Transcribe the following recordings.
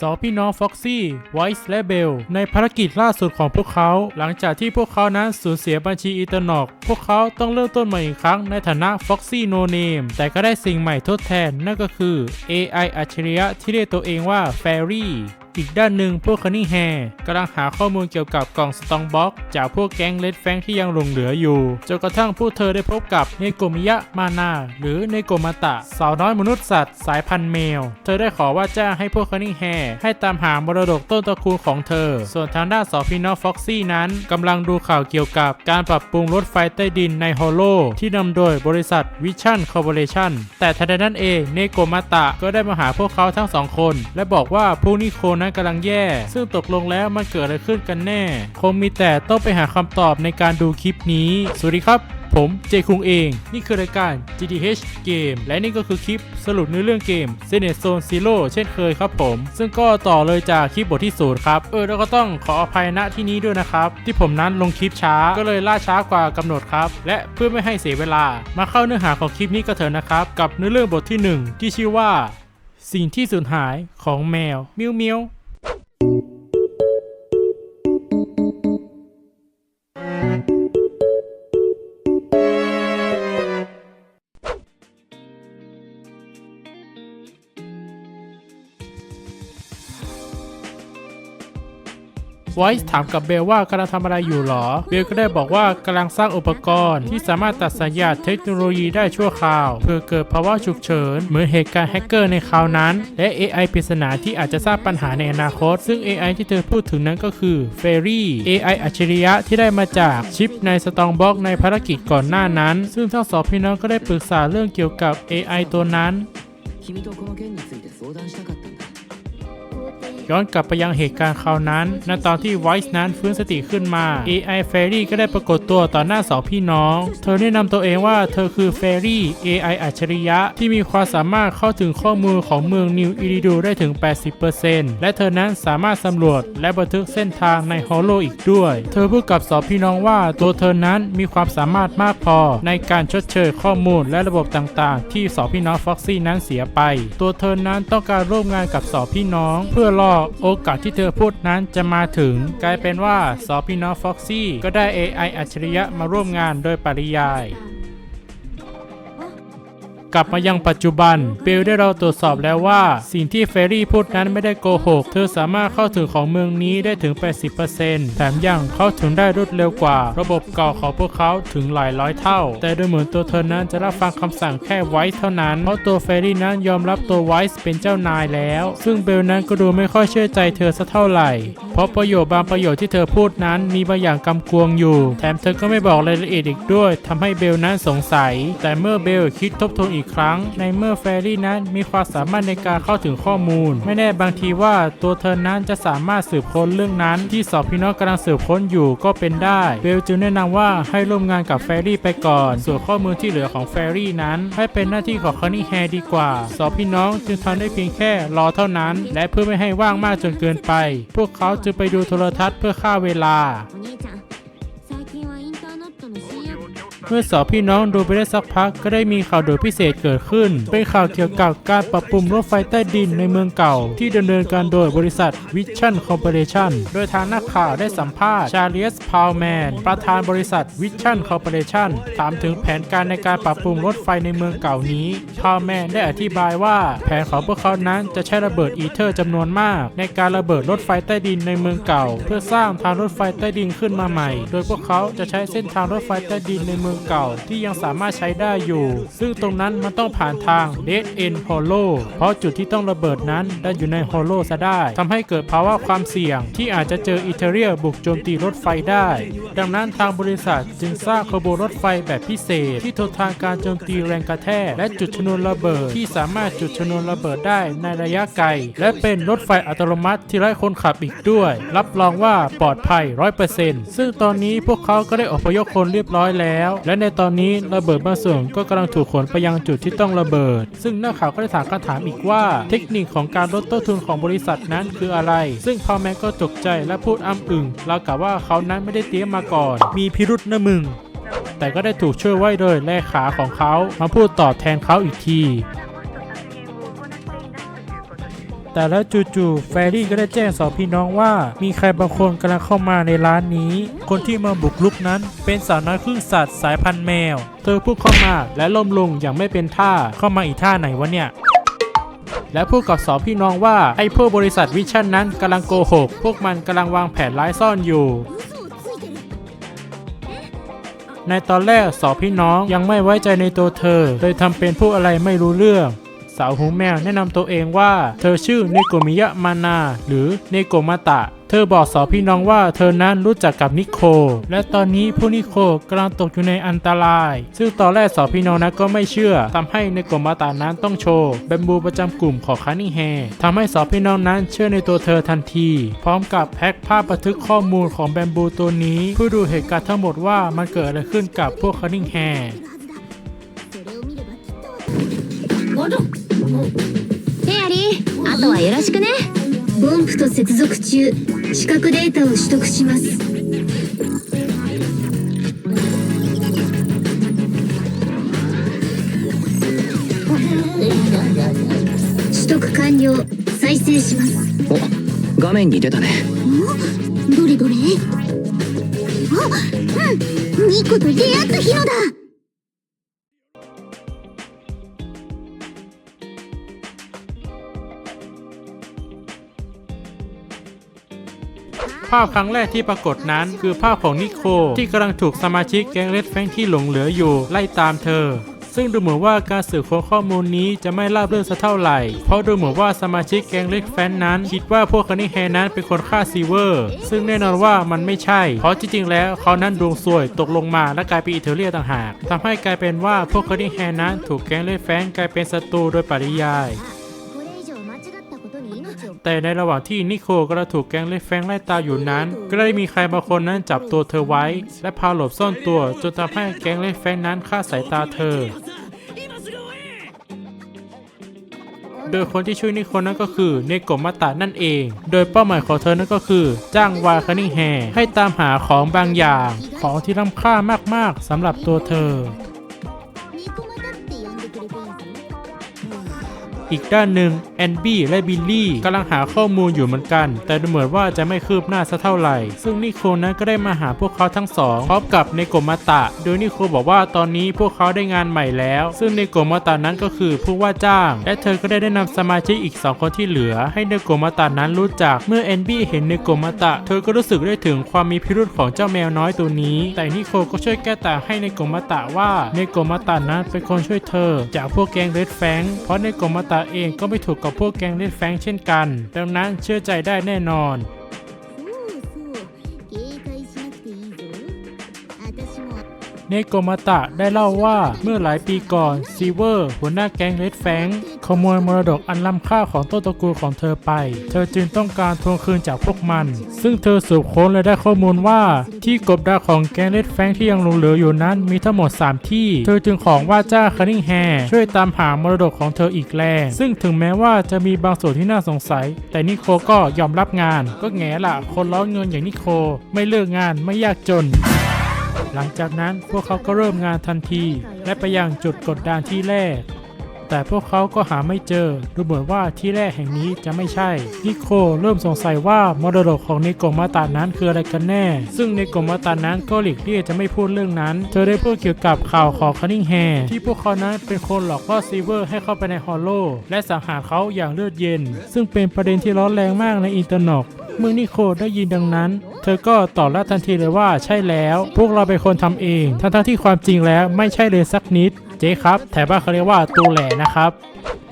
สองพี่น้องฟ็อกซี่ไวส์และเบลในภารกิจล่าสุดของพวกเขา หลังจากที่พวกเขานั้นสูญเสียบัญชีอีเตอร์นอก พวกเขาต้องเริ่มต้นใหม่อีกครั้งในฐานะฟ็อกซี่โนเนมแต่ก็ได้สิ่งใหม่ทดแทน นั่นก็คือ AI อัจฉริยะที่เรียกตัวเองว่าแฟรี่ อีกด้านหนึ่งพวกคันนี่แฮร์กำลังหาข้อมูลเกี่ยวกับกล่องสตองบ็อกจากพวกแก๊งเลดแฟงที่ยังหลงเหลืออยู่ จนกระทั่งพวกเธอได้พบกับเนโกมิยะมานาหรือเนโกมาตะ สาวน้อยมนุษย์สัตว์สายพันธุ์แมวเธอได้ขอว่าจ้างให้พวกคันนี่แฮร์ให้ตามหามรดกต้นตระกูลของเธอ ส่วนทางด้านสองพี่น้องฟ็อกซี่นั้นกำลังดูข่าวเกี่ยวกับการปรับปรุงรถไฟใต้ดินในฮอลโลที่นำโดยบริษัทวิชั่นคอร์ปอเรชั่นแต่ทันใดนั้นเองเนโกมาตะก็ได้มาหาพวกเขาทั้งสองคน และบอกว่าพวกนิโคนั้นกำลังแย่ ซึ่งตกลงแล้วมันเกิดอะไรขึ้นกันแน่ คงมีแต่ต้องไปหาคำตอบในการดูคลิปนี้ สวัสดีครับ ผมเจคุงเอง นี่คือรายการ GTH Game และนี่ก็คือคลิปสรุปเนื้อเรื่องเกม s e n e t Zone Zero เช่นเคยครับผม ซึ่งก็ต่อเลยจากคลิปบทที่ศูนย์ครับ เออแล้วก็ต้องขออภัยณที่นี้ด้วยนะครับ ที่ผมนั้นลงคลิปช้าก็เลยล่าช้ากว่ากำหนดครับ และเพื่อไม่ให้เสียเวลา มาเข้าเนื้อหาของคลิปนี้กันเถอะนะครับ กับเนื้อเรื่องบทที่หนึ่งที่ชื่อว่า สิ่งที่สูญหายของแมวมิวมิว you ไวส์ถามกับเบลว่ากำลังทำอะไรอยู่หรอ เบลก็ได้บอกว่ากำลังสร้างอุปกรณ์ที่สามารถตัดสัญญาณเทคโนโลยีได้ชั่วคราว เพื่อเกิดภาวะฉุกเฉิน เหมือนเหตุการณ์แฮกเกอร์ในคราวนั้น และ AI ปริศนาที่อาจจะสร้างปัญหาในอนาคต ซึ่ง AI ที่เธอพูดถึงนั้นก็คือ Fairy AI อัจฉริยะที่ได้มาจากชิปในสตองบ็อกในภารกิจก่อนหน้านั้น ซึ่งทั้งสองพี่น้องก็ได้ปรึกษาเรื่องเกี่ยวกับ AI ตัวนั้น ย้อนกลับไปยังเหตุการณ์คราวนั้นณตอนที่ไวส์นั้นฟื้นสติขึ้นมา AI Fairy ก็ได้ปรากฏตัวต่อหน้าสองพี่น้อง เธอแนะนำตัวเองว่าเธอคือ Fairy AI อัจฉริยะที่มีความสามารถเข้าถึงข้อมูลของเมืองนิวอิริดูได้ถึง 80%และเธอนั้นสามารถสำรวจและบันทึกเส้นทางในฮอลโลอีกด้วย เธอพูดกับสองพี่น้องว่าตัวเธอนั้นมีความสามารถมากพอในการชดเชยข้อมูลและระบบต่างๆ ที่สองพี่น้องฟ็อกซี่นั้นเสียไป ตัวเธอนั้นต้องการร่วมงานกับสองพี่น้อง เพื่อรอโอกาสที่เธอพูดนั้นจะมาถึง กลายเป็นว่าสองพี่น้องฟ็อกซี่ก็ได้ AI อัจฉริยะมาร่วมงานโดยปริยาย กลับมายังปัจจุบัน เบลได้เราตรวจสอบแล้วว่า สิ่งที่เฟรรี่พูดนั้นไม่ได้โกหก เธอสามารถเข้าถึงของเมืองนี้ได้ถึง 80%แถมยังเข้าถึงได้รวดเร็วกว่า ระบบเก่าของพวกเขาถึงหลายร้อยเท่า แต่ดูเหมือนตัวเธอนั้นจะรับฟังคำสั่งแค่ไวท์เท่านั้น เพราะตัวเฟรรี่นั้นยอมรับตัวไวท์เป็นเจ้านายแล้ว ซึ่งเบลนั้นก็ดูไม่ค่อยเชื่อใจเธอสักเท่าไหร่ เพราะประโยชน์บางประโยชน์ที่เธอพูดนั้นมีบางอย่างกำกวงอยู่ แถมเธอก็ไม่บอกรายละเอียดอีกด้วยทำให้เบลนั้นสงสัย แต่เมื่อเบลคิดทบทวนอีกครั้ง ในเมื่อแฟรี่นั้นมีความสามารถในการเข้าถึงข้อมูล ไม่แน่บางทีว่าตัวเธอนั้นจะสามารถสืบค้นเรื่องนั้น ที่สองพี่น้องกำลังสืบค้นอยู่ก็เป็นได้เบลจึงแนะนำว่าให้ร่วมงานกับแฟรี่ไปก่อน ส่วนข้อมูลที่เหลือของแฟรี่นั้น ให้เป็นหน้าที่ของคอนนี่แฮร์ดีกว่าสองพี่น้องจึงทำได้เพียงแค่รอเท่านั้น และเพื่อไม่ให้ว่างมากจนเกินไป พวกเขาจึงไปดูโทรทัศน์เพื่อฆ่าเวลา เมื่อสองพี่น้องดูไปได้สักพักก็ได้มีข่าวโด่วนพิเศษเกิดขึ้น เป็นข่าวเกี่ยวกับการปรับปรุงรถไฟใต้ดินในเมืองเก่า ที่ดำเนินการโดยบริษัทวิชั่นคอร์ปอเรชั่นโดยทางนักข่าวได้สัมภาษณ์ชาเลียสพาวแมนประธานบริษัทวิชั่นคอร์ปอเรชั่นถามถึงแผนการในการปรับปรุงรถไฟในเมืองเก่านี้พาวแมนได้อธิบายว่าแผนของพวกเขานั้นจะใช้ระเบิดอีเทอร์จำนวนมาก ในการระเบิดรถไฟใต้ดินในเมืองเก่า เพื่อสร้างทางรถไฟใต้ดินขึ้นมาใหม่ โดยพวกเขาจะใช้เส้นทางรถไฟใต้ดินในเมืองเก่าที่ยังสามารถใช้ได้อยู่ ซึ่งตรงนั้นมันต้องผ่านทาง Dead End Hollow เพราะจุดที่ต้องระเบิดนั้นได้อยู่ใน Hollow ซะได้ทำให้เกิดภาวะความเสี่ยง ที่อาจจะเจออิเทเรียบุกโจมตีรถไฟได้ ดังนั้นทางบริษัทจึงสร้างขบวนรถไฟแบบพิเศษ ที่ทนทานการโจมตีแรงกระแทกและจุดชนวนระเบิด ที่สามารถจุดชนวนระเบิดได้ในระยะไกล และเป็นรถไฟอัตโนมัติที่ไร้คนขับอีกด้วย รับรองว่าปลอดภัย 100%ซึ่งตอนนี้พวกเขาก็ได้อพยพคนเรียบร้อยแล้วและในตอนนี้ระเบิดบางส่วนก็กำลังถูกขนไปยังจุดที่ต้องระเบิด ซึ่งนักข่าวก็ได้ถามคำถามอีกว่า เทคนิคของการลดต้นทุนของบริษัทนั้นคืออะไร ซึ่งพอแมนก็ตกใจและพูดอ้ำอึงราวกับว่าเขานั้นไม่ได้เตรียมมาก่อน มีพิรุษนะมึง แต่ก็ได้ถูกช่วยไว้โดยแลขาของเขามาพูดตอบแทนเขาอีกที แต่แล้วจู่ๆแฟรี่ก็ได้แจ้งสองพี่น้องว่า มีใครบางคนกำลังเข้ามาในร้านนี้ คนที่มาบุกรุกนั้น เป็นสาวน้อยครึ่งสัตว์สายพันธุ์แมว เธอพูดเข้ามาและล้มลงอย่างไม่เป็นท่าเข้ามาอีกท่าไหนวะเนี่ยและพูดกับสองพี่น้องว่าไอ้พวกบริษัทวิชั่นนั้นกำลังโกหก พวกมันกำลังวางแผนร้ายซ่อนอยู่ ในตอนแรกสองพี่น้องยังไม่ไว้ใจในตัวเธอเลยทำเป็นพูดอะไรไม่รู้เรื่อง สาวหูแมวแนะนำตัวเองว่า เธอชื่อเนโกมิยะมานา หรือเนโกมาตะ เธอบอกสอพี่น้องว่าเธอนั้นรู้จักกับนิโค และตอนนี้ผู้นิโคกำลังตกอยู่ในอันตราย ซึ่งตอนแรกสอพี่น้องนั้นก็ไม่เชื่อทำให้เนโกมาตะนั้นต้องโชว์แบมบูประจำกลุ่มของคานิงแฮทำให้สอพี่น้องนั้นเชื่อในตัวเธอทันที พร้อมกับแพ็คภาพบันทึกข้อมูลของแบมบูตัวนี้เพื่อดูเหตุการณ์ทั้งหมดว่ามันเกิดอะไรขึ้นกับพวกคานิงแฮ リーあとはよろしくね。ボンプと接続中視覚データを取得します。取得完了再生します。お画面に出たね。どれどれ？あうんニコと出会った日のだ ภาพครั้งแรกที่ปรากฏนั้น คือภาพของนิโคที่กำลังถูกสมาชิกแก๊งเลดแฟงที่หลงเหลืออยู่ไล่ตามเธอ ซึ่งดูเหมือนว่าการสืบค้นข้อมูลนี้จะไม่ราบรื่นสักเท่าไหร่ เพราะดูเหมือนว่าสมาชิกแก๊งเลดแฟนนั้น คิดว่าพวกคานิแฮนั้นเป็นคนฆ่าซีเวอร์ ซึ่งแน่นอนว่ามันไม่ใช่ เพราะจริงๆแล้วเขานั้นดวงซวยตกลงมาและกลายเป็นอิเทเรียต่างหากทำให้กลายเป็นว่าพวกคานิแฮนั้นถูกแก๊งเลดแฟนกลายเป็นศัตรูโดยปริยาย แต่ในระหว่างที่นิโคกำลังถูกแก๊งเล็กแฟงไล่ตาอยู่นั้น ก็ได้มีใครบางคนนั้นจับตัวเธอไว้ และพาหลบซ่อนตัวจนทำให้แก๊งเล็กแฟงนั้นฆ่าสายตาเธอ โดยคนที่ช่วยนิโคนั้นก็คือเนโกมาตะนั่นเอง โดยเป้าหมายของเธอนั้นก็คือ จ้างวาคันนิงแฮให้ตามหาของบางอย่าง ของที่ล้ำค่ามากๆสำหรับตัวเธอ อีกด้านหนึ่งแอนบี้และบิลลี่กำลังหาข้อมูลอยู่เหมือนกัน แต่ดูเหมือนว่าจะไม่คืบหน้าสักเท่าไหร่ ซึ่งนิโคนั้นก็ได้มาหาพวกเขาทั้งสองพร้อมกับเนโกมาตะ โดยนิโคบอกว่าตอนนี้พวกเขาได้งานใหม่แล้ว ซึ่งเนโกมาตะนั้นก็คือผู้ว่าจ้าง และเธอก็ได้แนะนำสมาชิกอีกสองคนที่เหลือ ให้เนโกมาตะนั้นรู้จัก เมื่อแอนบี้เห็นเนโกมาตะ เธอก็รู้สึกได้ถึงความมีพิรุธของเจ้าแมวน้อยตัวนี้ แต่นิโคก็ช่วยแก้ต่างให้เนโกมาตะว่าเนโกมาตะนั้นเป็นคนช่วยเธอ จากพวกแกงเรดแฟงเพราะเนโกมาตะเองก็ไม่ถูกกับพวกแกงเล็ดแฟงเช่นกัน ดังนั้นเชื่อใจได้แน่นอน เนโกมาตะได้เล่าว่าเมื่อหลายปีก่อนซีเวอร์ หัวหน้าแก๊งเล็ดแฟง ขโมยมรดกอันล้ำค่าของต้นตระกูลของเธอไป เธอจึงต้องการทวงคืนจากพวกมัน ซึ่งเธอสืบค้นและได้ข้อมูลว่า ที่กบดานของแกเลดแฟงที่ยังหลงเหลืออยู่นั้นมีทั้งหมด 3 ที่ เธอจึงของว่าจ้าคานิงแฮช่วยตามหามรดกของเธออีกแรงซึ่งถึงแม้ว่าจะมีบางส่วนที่น่าสงสัย แต่นิโคก็ยอมรับงาน ก็แง่ละคนร้อนเงินอย่างนิโคไม่เลิกงานไม่ยากจนหลังจากนั้นพวกเขาก็เริ่มงานทันที และไปยังจุดกดดันที่แรก แต่พวกเขาก็หาไม่เจอ ดูเหมือนว่าที่แรกแห่งนี้จะไม่ใช่ นิโคเริ่มสงสัยว่ามรดกของเนโกมาตานั้นคืออะไรกันแน่ ซึ่งเนโกมาตานั้นก็หลีกเลี่ยงจะไม่พูดเรื่องนั้น เธอได้พูดเกี่ยวกับข่าวของคันนิงแฮที่พวกเขานั้นเป็นคนหลอกล่อซีเวอร์ให้เข้าไปในฮอลโลและสังหารเขาอย่างเลือดเย็น ซึ่งเป็นประเด็นที่ร้อนแรงมากในอินเทอร์เน็ต เมื่อนิโคได้ยินดังนั้น เธอก็ตอบรับทันทีเลยว่าใช่แล้ว พวกเราเป็นคนทำเอง ทั้งๆที่ความจริงแล้วไม่ใช่เลยสักนิด เจ๊ครับ แถวบ้านเขาเรียกว่าตูแหล่นะครับ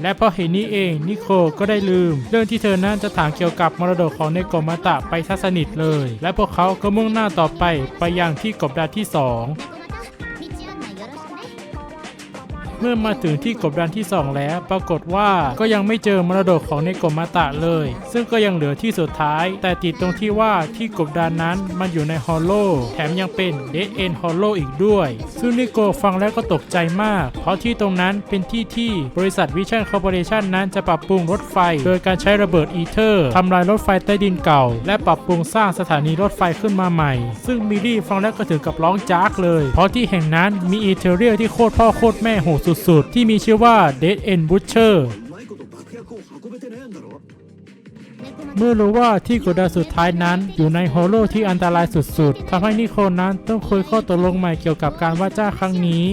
และเพราะเห็นนี้เองนิโคก็ได้ลืม เรื่องที่เธอนั้นจะถามเกี่ยวกับมรดกของเนโกมาตะไปทัศนิทเลย และพวกเขาก็มุ่งหน้าต่อไปไปยังที่กบดานที่ 2 มื่อมาถึงที่กบดานที่ 2 แล้ว ปรากฏว่าก็ยังไม่เจอมรดกของเนโกมาตะเลย ซึ่งก็ยังเหลือที่สุดท้าย แต่ติดตรงที่ว่าที่กบดานนั้นมันอยู่ในฮอลโลแถมยังเป็นเด d เอ็นฮอลโลอีกด้วย ซึ่งนิโกฟังแล้วก็ตกใจมาก เพราะที่ตรงนั้นเป็นที่ที่บริษัทวิชั่นคอร์ปอเรชันนั้นจะปรับปรุงรถไฟ โดยการใช้ระเบิดอีเทอร์ทำลายรถไฟใต้ดินเก่า และปรับปรุงสร้างสถานีรถไฟขึ้นมาใหม่ ซึ่งมิลลี่ฟังแล้วก็ถึงกับร้องจากเลย เพราะที่แห่งนั้นมีอีเทเรียที่โคตรพ่อโคตรแม่โหดสุดๆ ที่มีชื่อว่า Dead End Butcher เมื่อรู้ว่าที่กดดันสุดท้ายนั้น อยู่ในโฮโลที่อันตรายสุดๆทำให้นิโคนั้นต้องคุยข้อตกลงใหม่เกี่ยวกับการว่าจ้าครั้งนี้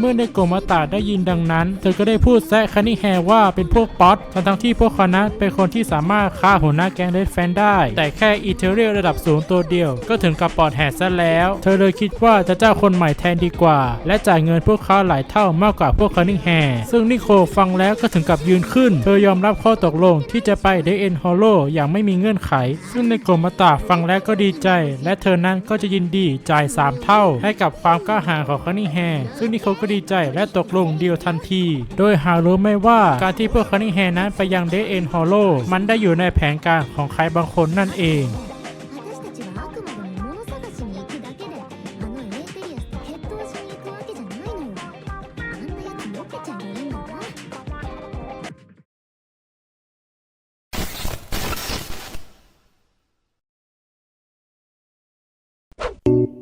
เมื่อในโกมาตาได้ยินดังนั้น เธอก็ได้พูดแซะคันนี่แฮว่าเป็นพวกป๊อตทั้งทั้งที่พวกเขานั้นเป็นคนที่สามารถฆ่าหัวหน้าแก๊งเดดแฟนได้ แต่แค่อีเทเรียลระดับสูงตัวเดียว ก็ถึงกับปอดแหกซะแล้ว เธอเลยคิดว่าจะเจ้าคนใหม่แทนดีกว่า และจ่ายเงินพวกเขาหลายเท่ามากกว่าพวกคันนี่แฮซึ่งนิโคลฟังแล้วก็ถึงกับยืนขึ้น เธอยอมรับข้อตกลงที่จะไปเดเอ็นฮอลโลอย่างไม่มีเงื่อนไข ซึ่งในโกมาตาฟังแล้วก็ดีใจ และเธอนั้นก็จะยินดีจ่าย 3 เท่า ให้กับความกล้าหาญของคันนี่แฮซึ่งนิโคลก็ดีใจและตกลงเดียวทันที โดยหารู้ไม่ว่าการที่พวกคนิงแฮนั้นไปยังเดเอ็นฮอลโลมันได้อยู่ในแผนการของใครบางคนนั่นเองうん。